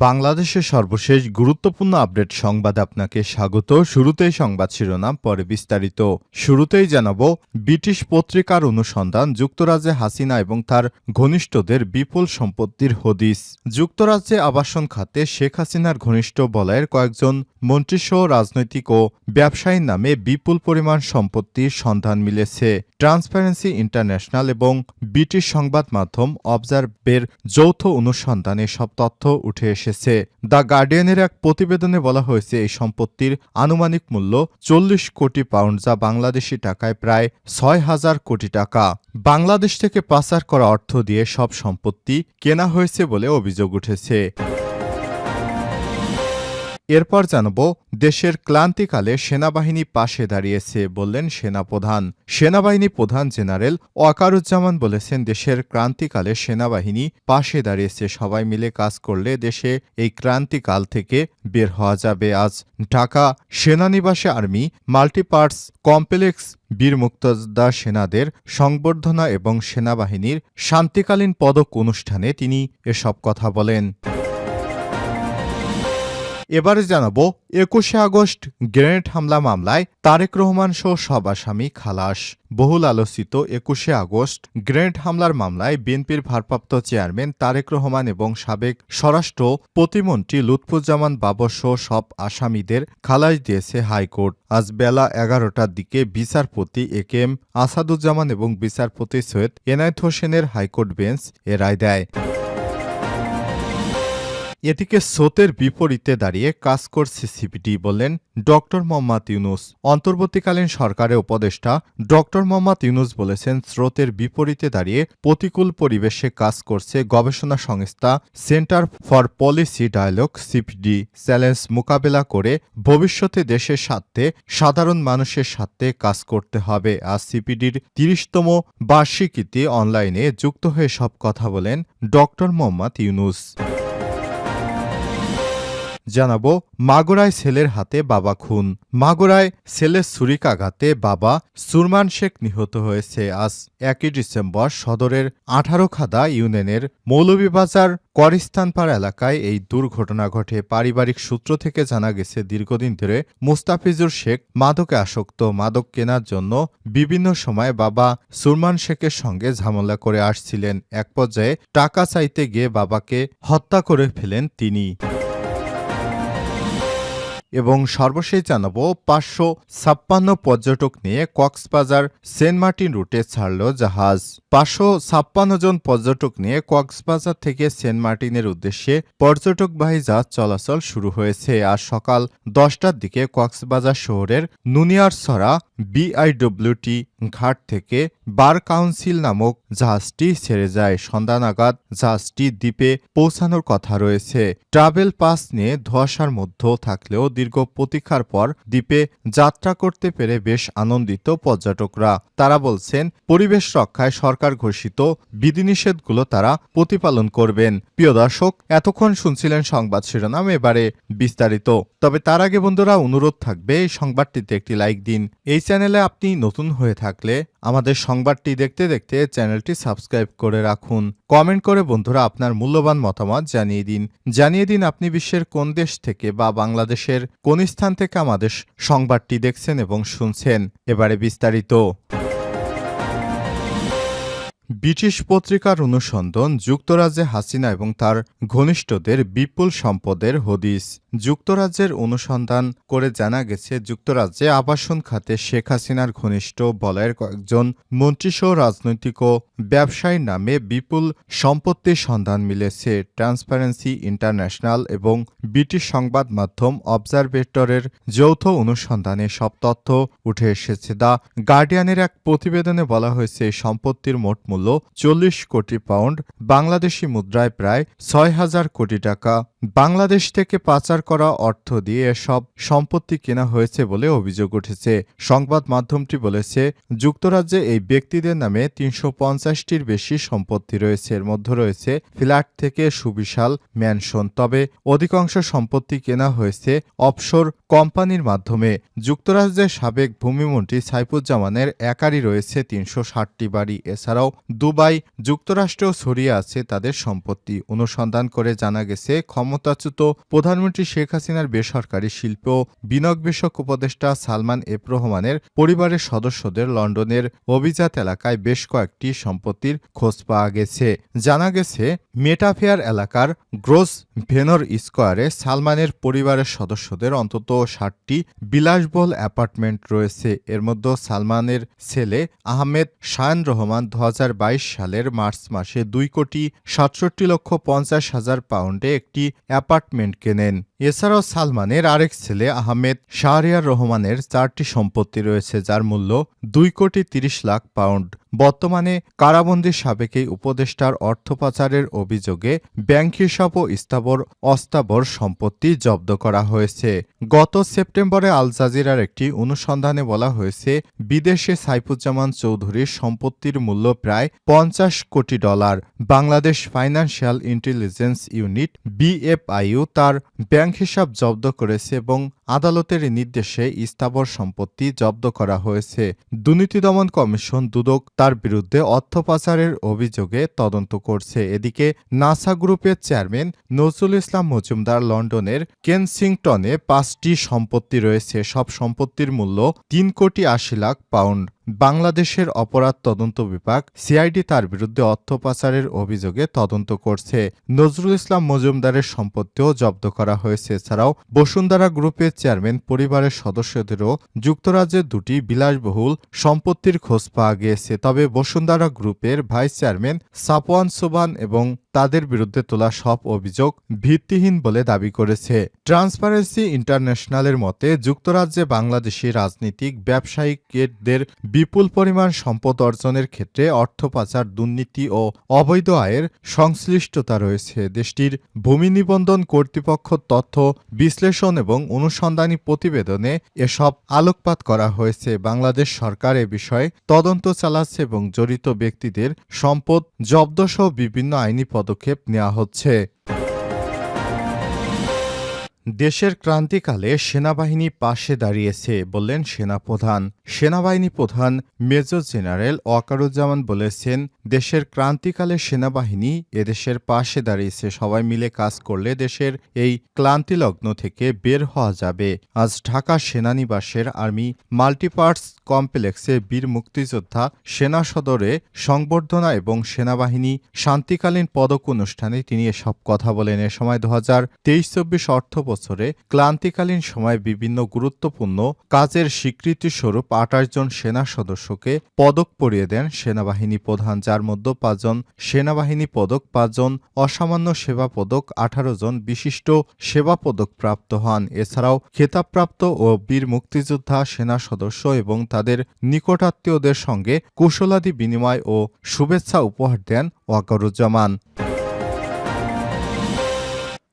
বাংলাদেশের সর্বশেষ গুরুত্বপূর্ণ আপডেট সংবাদ আপনাকে স্বাগত। শুরুতেই সংবাদ শিরোনাম, পরে বিস্তারিত। শুরুতেই জানাব, ব্রিটিশ পত্রিকার অনুসন্ধান যুক্তরাজ্যে হাসিনা এবং তার ঘনিষ্ঠদের বিপুল সম্পত্তির হদিস। যুক্তরাজ্যে আবাসন খাতে শেখ হাসিনার ঘনিষ্ঠ বলয়ের কয়েকজন মন্ত্রীসহ রাজনৈতিক ও ব্যবসায়ীর নামে বিপুল পরিমাণ সম্পত্তির সন্ধান মিলেছে। ট্রান্সপারেন্সি ইন্টারন্যাশনাল এবং ব্রিটিশ সংবাদ মাধ্যম অবজার্ভের যৌথ অনুসন্ধানে সব তথ্য উঠে এসেছে। দ্য গার্ডিয়ানের এক প্রতিবেদনে বলা হয়েছে, এই সম্পত্তির আনুমানিক মূল্য চল্লিশ কোটি পাউন্ড, যা বাংলাদেশি টাকায় প্রায় ছয় হাজার কোটি টাকা। বাংলাদেশ থেকে পাচার করা অর্থ দিয়ে সব সম্পত্তি কেনা হয়েছে বলে অভিযোগ উঠেছে। এরপর জানাব দেশের ক্লান্তিকালে সেনাবাহিনী পাশে দাঁড়িয়েছে বললেন সেনাপ্রধান। সেনাবাহিনী প্রধান জেনারেল ওয়াকারুজ্জামান বলেছেন, দেশের ক্রান্তিকালে সেনাবাহিনী পাশে দাঁড়িয়েছে, সবাই মিলে কাজ করলে দেশে এই ক্রান্তিকাল থেকে বের হওয়া যাবে। আজ ঢাকা সেনানিবাসে আর্মি মাল্টিপার্টস কমপ্লেক্স বীর মুক্তদা সেনাদের সংবর্ধনা এবং সেনাবাহিনীর শান্তিকালীন পদক অনুষ্ঠানে তিনি এসব কথা বলেন। এবারে জানাব একুশে আগস্ট গ্রেনেড হামলা মামলায় তারেক রহমান সহ সব আসামি খালাস। বহুল আলোচিত একুশে আগস্ট গ্রেনেড হামলার মামলায় বিএনপির ভারপ্রাপ্ত চেয়ারম্যান তারেক রহমান এবং সাবেক স্বরাষ্ট্র প্রতিমন্ত্রী লুৎফুজ্জামান বাবর সহ সব আসামিদের খালাস দিয়েছে হাইকোর্ট। আজ বেলা এগারোটার দিকে বিচারপতি এ কে এম আসাদুজ্জামান এবং বিচারপতি সৈয়দ এনায়েত হোসেনের হাইকোর্ট বেঞ্চ এ রায় দেয়। এদিকে স্রোতের বিপরীতে দাঁড়িয়ে কাজ করছে সিপিডি বললেন ডক্টর মোহাম্মদ ইউনুস। অন্তর্বর্তীকালীন সরকারের উপদেষ্টা ডক্টর মোহাম্মদ ইউনুস বলেছেন স্রোতের বিপরীতে দাঁড়িয়ে প্রতিকূল পরিবেশে কাজ করছে গবেষণা সংস্থা centre for policy dialogue CPD. Challenge মোকাবেলা করে ভবিষ্যতে দেশের স্বার্থে, সাধারণ মানুষের স্বার্থে কাজ করতে হবে। আর সিপিডির তিরিশতম বার্ষিকীতে অনলাইনে যুক্ত হয়ে সব কথা বলেন ডক্টর মোহাম্মদ ইউনুস। জানাব, মাগুরায় ছেলের হাতে বাবা খুন। মাগুরায় ছেলের ছুরিকাঘাতে বাবা সুরমান শেখ নিহত হয়েছে। আজ একই ডিসেম্বর সদরের আঠারো খাদা ইউনিয়নের মৌলভীবাজার করিস্তানপাড় এলাকায় এই দুর্ঘটনা ঘটে। পারিবারিক সূত্র থেকে জানা গেছে, দীর্ঘদিন ধরে মুস্তাফিজুর শেখ মাদকে আসক্ত। মাদক কেনার জন্য বিভিন্ন সময় বাবা সুরমান শেখের সঙ্গে ঝামেলা করে আসছিলেন। এক পর্যায়ে টাকা চাইতে গিয়ে বাবাকে হত্যা করে ফেলেন তিনি। এবং সর্বশেষ জানাব পাঁচশো ছাপ্পান্ন পর্যটক নিয়ে কক্সবাজার সেন্ট মার্টিন রুটে ছাড়ল জাহাজ। পাঁচশো ছাপ্পান্ন জন পর্যটক নিয়ে কক্সবাজার থেকে সেন্ট মার্টিনের উদ্দেশ্যে পর্যটকবাহী জাহাজ চলাচল শুরু হয়েছে। আর সকাল দশটার দিকে কক্সবাজার শহরের নুনিয়ারছড়া বিআইডব্লিউটি ঘাট থেকে বার কাউন্সিল নামক জাহাজটি ছেড়ে যায়। সন্ধ্যা নাগাদ জাহাজটি দ্বীপে পৌঁছানোর কথা রয়েছে। ট্রাভেল পাস নিয়ে ধোয়াশার মধ্যেও থাকলেও দীর্ঘ প্রতীক্ষার পর দ্বীপে যাত্রা করতে পেরে বেশ আনন্দিত পর্যটকরা। তারা বলছেন, পরিবেশ রক্ষায় সরকার ঘোষিত বিধিনিষেধগুলো তারা প্রতিপালন করবেন। প্রিয় দর্শক, এতক্ষণ শুনছিলেন সংবাদ শিরোনাম এবারে বিস্তারিত। তবে তার আগে বন্ধুরা, অনুরোধ থাকবে এই সংবাদটিতে একটি লাইক দিন। এই চ্যানেলে আপনি নতুন হয়ে থাকলে আমাদের সংবাদটি দেখতে দেখতে চ্যানেলটি সাবস্ক্রাইব করে রাখুন। কমেন্ট করে বন্ধুরা আপনার মূল্যবান মতামত জানিয়ে দিন। জানিয়ে দিন আপনি বিশ্বের কোন দেশ থেকে বা বাংলাদেশের কোন স্থান থেকে আমাদের সংবাদটি দেখছেন এবং শুনছেন। এবারে বিস্তারিত। ব্রিটিশ পত্রিকার অনুসন্ধান যুক্তরাজ্যে হাসিনা এবং তার ঘনিষ্ঠদের বিপুল সম্পদের হদিস। যুক্তরাজ্যের অনুসন্ধান করে জানা গেছে, যুক্তরাজ্যে আবাসন খাতে শেখ হাসিনার ঘনিষ্ঠ বলয়ের কয়েকজন মন্ত্রীসহ রাজনৈতিক ও ব্যবসায়ীর নামে বিপুল সম্পত্তির সন্ধান মিলেছে। ট্রান্সপারেন্সি ইন্টারন্যাশনাল এবং ব্রিটিশ সংবাদ মাধ্যম অবজারভেটরের যৌথ অনুসন্ধানে সব তথ্য উঠে এসেছে। দ্য গার্ডিয়ানের এক প্রতিবেদনে বলা হয়েছে, সম্পত্তির মোট মূল্য চল্লিশ কোটি পাউন্ড, বাংলাদেশি মুদ্রায় প্রায় ছয় হাজার কোটি টাকা। বাংলাদেশ থেকে পাচার করা অর্থ দিয়ে এসব সম্পত্তি কেনা হয়েছে বলে অভিযোগ উঠেছে। সংবাদ মাধ্যমটি বলেছে, যুক্তরাজ্যে এই ব্যক্তিদের নামে তিনশো পঞ্চাশটির বেশি সম্পত্তি রয়েছে। এর মধ্যে রয়েছে ফ্ল্যাট থেকে সুবিশাল ম্যানশন। তবে অধিকাংশ সম্পত্তি কেনা হয়েছে অফশোর কোম্পানির মাধ্যমে। যুক্তরাজ্যের সাবেক ভূমিমন্ত্রী সাইফুজ্জামানের একারই রয়েছে তিনশো ষাটটি বাড়ি। এছাড়াও দুবাই যুক্তরাষ্ট্রেও ছড়িয়ে আছে তাদের সম্পত্তি। অনুসন্ধান করে জানা গেছে, ক্ষমতাচ্যুত প্রধানমন্ত্রী শেখ হাসিনার বেসরকারি শিল্প বিনিয়োগ উপদেষ্টা সালমান এফ রহমানের পরিবারের সদস্যদের লন্ডনের অভিজাত এলাকায় বেশ কয়েকটি সম্পত্তির খোঁজ পাওয়া গেছে। জানা গেছে, মেটাফেয়ার এলাকার গ্রোস ভেনর স্কোয়ারে সালমানের পরিবারের সদস্যদের অন্তত ষাটটি বিলাসবহুল অ্যাপার্টমেন্ট রয়েছে। এর মধ্যে সালমানের ছেলে আহমেদ শায়ন রহমান দু হাজার বাইশ সালের মার্চ মাসে দুই কোটি সাতষট্টি লক্ষ পঞ্চাশ হাজার পাউন্ডে একটি অ্যাপার্টমেন্ট কেনেন। এছাড়াও সালমানের আরেক ছেলে আহমেদ শাহরিয়ার রহমানের চারটি সম্পত্তি রয়েছে, যার মূল্য দুই কোটি তিরিশ লাখ পাউন্ড। বর্তমানে কারাবন্দী সাবেক এই উপদেষ্টার অর্থ পাচারের অভিযোগে ব্যাংক হিসাব ও স্থাবর অস্থাবর সম্পত্তি জব্দ করা হয়েছে। গত সেপ্টেম্বরে আল জাজিরার একটি অনুসন্ধানে বলা হয়েছে, বিদেশে সাইফুজ্জামান চৌধুরীর সম্পত্তির মূল্য প্রায় পঞ্চাশ কোটি dollar. Bangladesh financial intelligence unit BFIU তার ব্যাংক হিসাব জব্দ করেছে এবং আদালতের নির্দেশে স্থাবর সম্পত্তি জব্দ করা হয়েছে। দুর্নীতি দমন কমিশন দুদক তার বিরুদ্ধে অর্থ পাচারের অভিযোগে তদন্ত করছে। এদিকে নাসা গ্রুপের চেয়ারম্যান নজরুল ইসলাম মজুমদার লন্ডনের কেনসিংটনে পাঁচটি সম্পত্তি রয়েছে। সব সম্পত্তির মূল্য তিন কোটি আশি লাখ পাউন্ড। বাংলাদেশের অপরাধ তদন্ত বিভাগ সিআইডি তার বিরুদ্ধে অর্থ পাচারের অভিযোগে তদন্ত করছে। নজরুল ইসলাম মজুমদারের সম্পত্তিও জব্দ করা হয়েছে। এছাড়াও বসুন্ধরা গ্রুপের চেয়ারম্যান, পরিবারের সদস্যদেরও যুক্তরাজ্যের দুটি বিলাসবহুল সম্পত্তির খোঁজ পাওয়া গিয়েছে। তবে বসুন্ধরা গ্রুপের ভাইস চেয়ারম্যান সাপওয়ান সোবান এবং তাদের বিরুদ্ধে তোলা সব অভিযোগ ভিত্তিহীন বলে দাবি করেছে। ট্রান্সপারেন্সি ইন্টারন্যাশনালের মতে, যুক্তরাজ্যে বাংলাদেশি রাজনীতিক ব্যবসায়িকদের বিপুল পরিমাণ সম্পদ অর্জনের ক্ষেত্রে অর্থ পাচার দুর্নীতি ও অবৈধ আয়ের সংশ্লিষ্টতা রয়েছে। দেশটির ভূমি নিবন্ধন, কর্তৃপক্ষ তথ্য বিশ্লেষণ এবং অনুসন্ধানী প্রতিবেদনে এসব আলোকপাত করা হয়েছে। বাংলাদেশ সরকার এ বিষয়ে তদন্ত চালাচ্ছে এবং জড়িত ব্যক্তিদের সম্পদ জব্দসহ বিভিন্ন আইনি পদক্ষেপ নেওয়া হচ্ছে। দেশের ক্রান্তিকালে সেনাবাহিনী পাশে দাঁড়িয়েছে বললেন সেনাপ্রধান। সেনাবাহিনী প্রধান মেজর জেনারেল ওয়াকারুজ্জামান বলেছেন, দেশের ক্রান্তিকালে সেনাবাহিনী এদেশের পাশে দাঁড়িয়েছে, সবাই মিলে কাজ করলে দেশের এই ক্লান্তিলগ্ন থেকে বের হওয়া যাবে। আজ ঢাকা সেনানিবাসের আর্মি মাল্টিপার্টস কমপ্লেক্সে বীর মুক্তিযোদ্ধা সেনা সদরে সংবর্ধনা এবং সেনাবাহিনী শান্তিকালীন পদক অনুষ্ঠানে তিনি এসব কথা বলেন। এ সময় দু হাজার তেইশ চব্বিশ অর্থ বছরে ক্লান্তিকালীন সময় বিভিন্ন গুরুত্বপূর্ণ কাজের স্বীকৃতি স্বরূপ আঠাশ জন সেনা সদস্যকে পদক পরিয়ে দেন সেনাবাহিনী প্রধান, যার মধ্যে পাঁচজন সেনাবাহিনী পদক, পাঁচজন অসামান্য সেবা পদক, আঠারো জন বিশিষ্ট সেবা পদক প্রাপ্ত হন। এছাড়াও খেতাবপ্রাপ্ত ও বীর মুক্তিযোদ্ধা সেনা সদস্য এবং তাদের নিকটাত্মীয়দের সঙ্গে কুশলাদি বিনিময় ও শুভেচ্ছা উপহার দেন ওয়াকারুজ্জামান।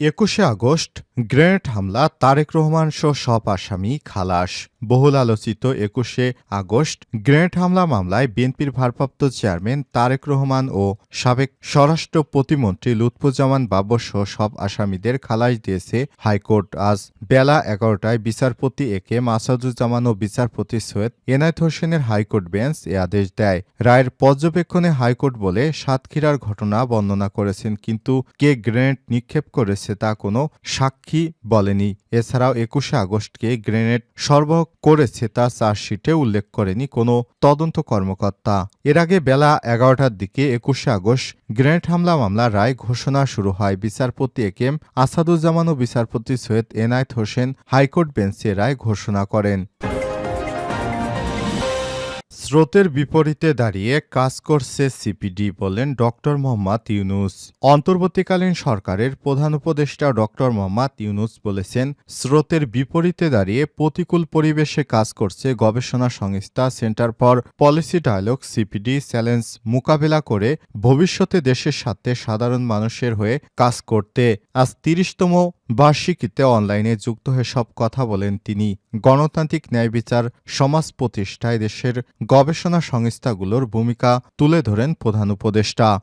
একুশে আগস্ট গ্রেনেড হামলা, তারেক রহমান সহ সব আসামি খালাস। বহুল আলোচিত একুশে আগস্ট গ্রেনেড হামলা মামলায় বিএনপির ভারপ্রাপ্ত চেয়ারম্যান তারেক রহমান ও সাবেক স্বরাষ্ট্র প্রতিমন্ত্রী লুৎফুজ্জামান বাবর সহ সব আসামিদের খালাস দিয়েছে হাইকোর্ট। আজ বেলা এগারোটায় বিচারপতি এ কে মাসাদুজ্জামান ও বিচারপতি সৈয়দ এনায়েত হোসেনের হাইকোর্ট বেঞ্চ এ আদেশ দেয়। রায়ের পর্যবেক্ষণে হাইকোর্ট বলে সাতক্ষীরার ঘটনা বর্ণনা করেছেন, কিন্তু কে গ্রেনেড নিক্ষেপ করেছে তা কোনো সাক্ষী বলেনি। এছাড়াও একুশে আগস্টকে গ্রেনেড সরবরাহ করেছে তা চার্জশিটে উল্লেখ করেনি কোনো তদন্ত কর্মকর্তা। এর আগে বেলা এগারোটার দিকে একুশে আগস্ট গ্রেনেড হামলা মামলার রায় ঘোষণা শুরু হয়। বিচারপতি এ কেম আসাদুজ্জামান ও বিচারপতি সৈয়দ এনায়েত হোসেন হাইকোর্ট বেঞ্চে রায় ঘোষণা করেন। স্রোতের বিপরীতে দাঁড়িয়ে কাজ করছে সিপিডি বলেন ডক্টর মোহাম্মদ ইউনুস। অন্তর্বর্তীকালীন সরকারের প্রধান উপদেষ্টা ডক্টর মোহাম্মদ ইউনুস বলেছেন, স্রোতের বিপরীতে দাঁড়িয়ে প্রতিকূল পরিবেশে কাজ করছে গবেষণা সংস্থা centre for policy dialogue CPD challenge মোকাবেলা করে ভবিষ্যতে দেশের সাথে সাধারণ মানুষের হয়ে কাজ করতে। আজ তিরিশতম বার্ষিকীতে অনলাইনে যুক্ত হয়ে সব কথা বলেন তিনি। গণতান্ত্রিক ন্যায় বিচার, সমাজ প্রতিষ্ঠায় দেশের গবেষণা সংস্থাগুলোর ভূমিকা তুলে ধরেন প্রধান উপদেষ্টা।